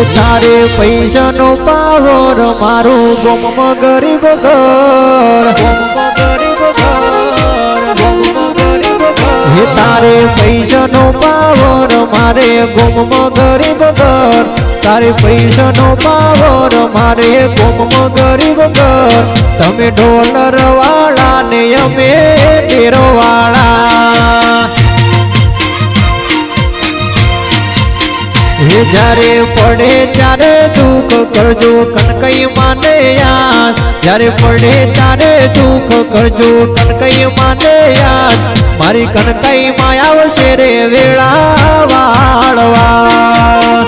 એ તારે પૈસાનો પાવર, મારું ગોમમાં ગરીબ ઘર. હે તારે પૈસાનો પાવર, મારે ગોમમાં ગરીબ ઘર. તારે પૈસાનો પાવર, મારે ગોમમાં ગરીબ ઘર. તમે ઢોલર વાળા ને અમે ટેરો વાળા જ્યારે પડે ત્યારે દુઃખ કરજો કનકઈ માને યાદ. જ્યારે પડે ત્યારે દુઃખ કરજો કનકઈ માને યાદ. મારી કનકઈ માં આવશે રે વેળા વાળવા.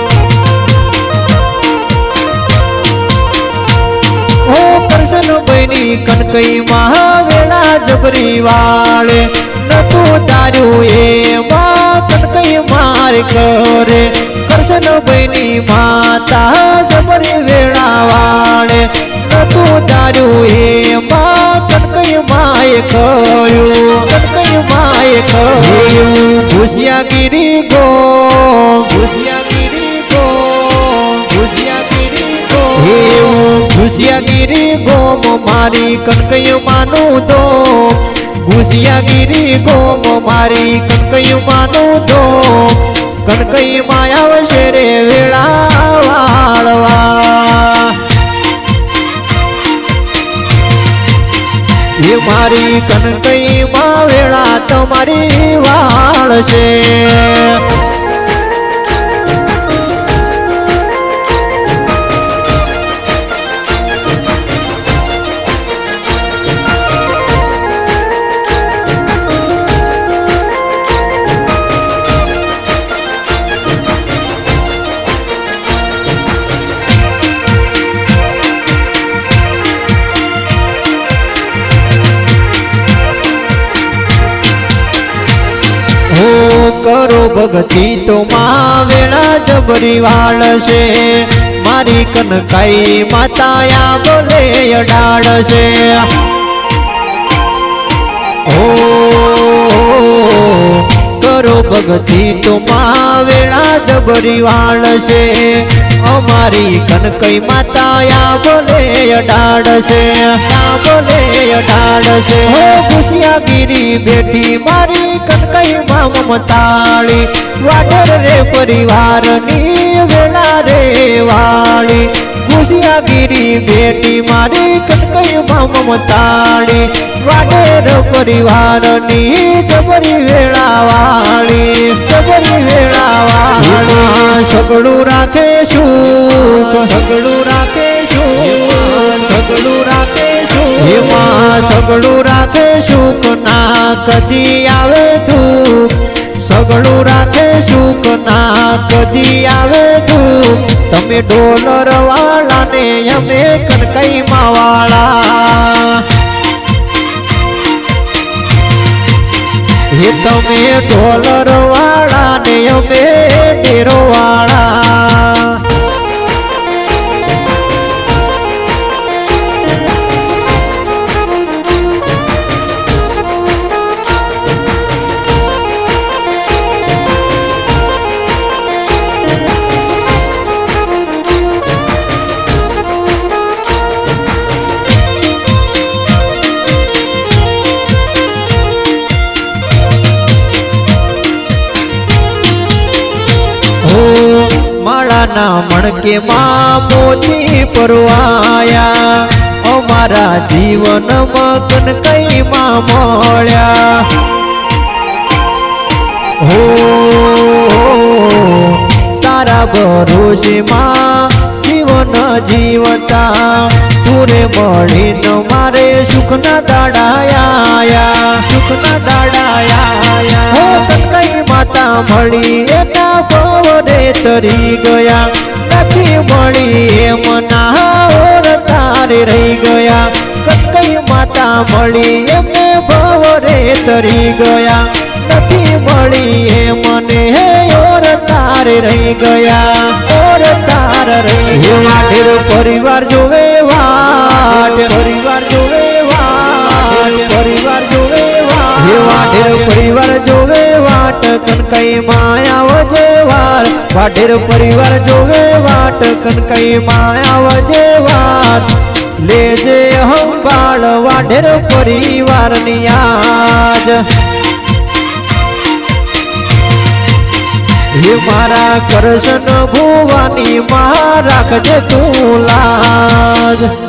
ઓ કરશન કનકઈ મહાવેળા જબરી વાળે. નતું એ એમાં કનકઈ માર કરે બની માતા જબરી વેળાવાળે વાળે નતું તાર્યું એમાં કનકઈ કહ્યું કનકયું કનકઈ કહ્યું કયું ભૂસિયાગીરી ગો ભૂસિયાગીરી ગો ભૂસિયાગીરી ગો. એવું ઘુસિયાગીરી ગોમ મારી કનકૈયું માનું તો ઘુસિયાગીરી ગોમ મારી કનકૈયું માનું તો કનકઈ માં આવશે રે વેળા વાળવા એ મારી કનકઈ માં વેળા તમારી વાળશે કરો ભક્તિ તો માં વેળા જબરી વાળશે મારી કનકાઈ માતાયા બોલે અડાડશે ઓ કરો ભક્તિ તો માં વેળા જબરી વાળશે અમારી કનકઈ માતાયા બોલે આ બોલે અડાડશે હો ખુશિયાગીરી બેઠી મારી મમતાળી વાઢર રે પરિવારની વેળા રે વાળી. ખુશિયાગીરી બેટી મારી કનકઈ માં મમતાળી વાઢર પરિવારની જબરી વેળા વાળી. જબરી વેળા વાળી. સગડું રાખે છું સગડું રાખે છું સગડું રાખે સુખ. એમાં સગડું રાખે સુખ ના, કદી આવે દુઃખ. સગળું રાખે સુખ ના, કદી આવે દુઃખ. તમે ડોલર વાળા ને અમે કનકઈ માં વાળા. હે તમે ડોલર વાળા ને અમે ડેરો વાળા. માળાના મણકે માં મોતી પરવાયા? અમારા જીવન મગન કઈ માં મળ્યા? હો તારા ભરોસે માં જીવન જીવતા. પૂરે મળીને મારે સુખના દાડાયા સુખના દાડાયા હો કઈ માતા મળી, એના પવને તરી ગયા. નથી મળી એમ ના ઓર તારે રહી ગયા. કઈ માતા મળી એમને ભવરે તરી ગયા. નથી મળી એ મને હે ઓર તારે રહી ગયા. ઓર તાર રહી ગયા. પરિવાર જોવે વાટ કનકઈ માયા વાર. વાઢેર પરિવાર જોવે વાટ કનકઈ માયાવ વાર. લેજે હંભાળ વાઢેર પરિવારની આજ. હે મારા કરશન ભુવાની માં રાખજે તું લાજ.